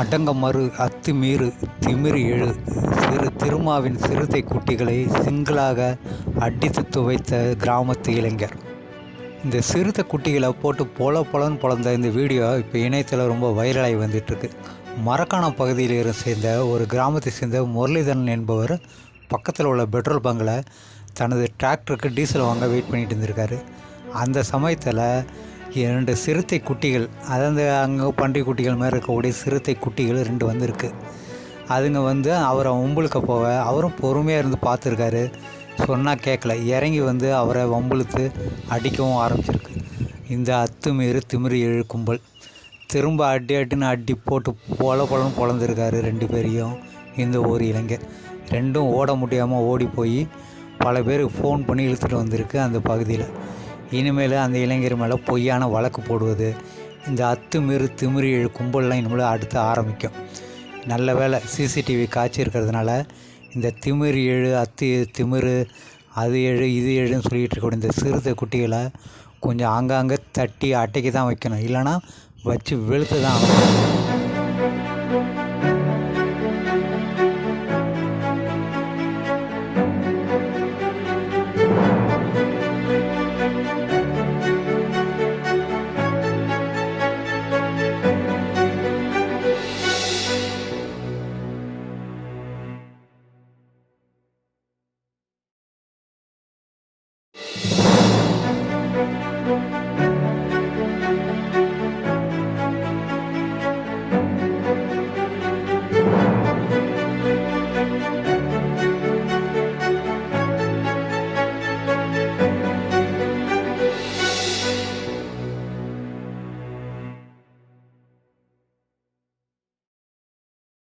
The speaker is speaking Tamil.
அடங்கமறு அத்துமீறு திமிரு எழு. சிறு திருமாவின் சிறுத்தை குட்டிகளை சிங்கிளாக அடித்து துவைத்த கிராமத்து இளைஞர். இந்த சிறுத்தை குட்டிகளை போட்டு பொல பொலன்னு பொழந்த இந்த வீடியோ இப்போ இணையத்தில் ரொம்ப வைரலாகி வந்துட்டுருக்கு. மரக்காணம் பகுதியில் சேர்ந்த ஒரு கிராமத்தை சேர்ந்த முரளிதரன் என்பவர் பக்கத்தில் உள்ள பெட்ரோல் பங்கில் தனது டிராக்டருக்கு டீசல் வாங்க வெயிட் பண்ணிட்டு இருந்திருக்காரு. அந்த சமயத்தில் இரண்டு சிறுத்தை குட்டிகள் அதாவது அங்கே பன்றி குட்டிகள் மாதிரி இருக்கக்கூடிய சிறுத்தை குட்டிகள் ரெண்டு வந்திருக்கு. அதுங்க வந்து அவரை வம்புழுக்க போக அவரும் பொறுமையாக இருந்து பார்த்துருக்காரு. சொன்னால் கேட்கல இறங்கி வந்து அவரை வம்புழுத்து அடிக்கவும் ஆரம்பிச்சிருக்கு. இந்த அத்துமீறு திமிரு எழு கும்பல். திரும்ப அடி அடின்னு அடி போட்டு பொல பொலன்னு பொழந்திருக்காரு ரெண்டு பேரையும் இந்த ஒரு இளைஞர். ரெண்டும் ஓட முடியாமல் ஓடி போய் பல பேருக்கு ஃபோன் பண்ணி இழுத்துட்டு வந்திருக்கு அந்த பகுதியில். இனிமேல் அந்த இளைஞர் மேலே பொய்யான வழக்கு போடுவது இந்த அத்துமீறு திமிரு எழு கும்பல்லாம் இனிமேல் அடுத்து ஆரம்பிக்கும். நல்ல வேளை சிசிடிவி காட்சி இருக்கிறதுனால இந்த திமிரு எழு அத்து திமிரு அது எழு இது எழுன்னு சொல்லிகிட்டு இருக்கக்கூடிய இந்த சிறுத்தை குட்டிகளை கொஞ்சம் ஆங்காங்கே தட்டி அட்டைக்கு தான் வைக்கணும். இல்லைன்னா வச்சு வெளுத்து தான் ஆகணும்.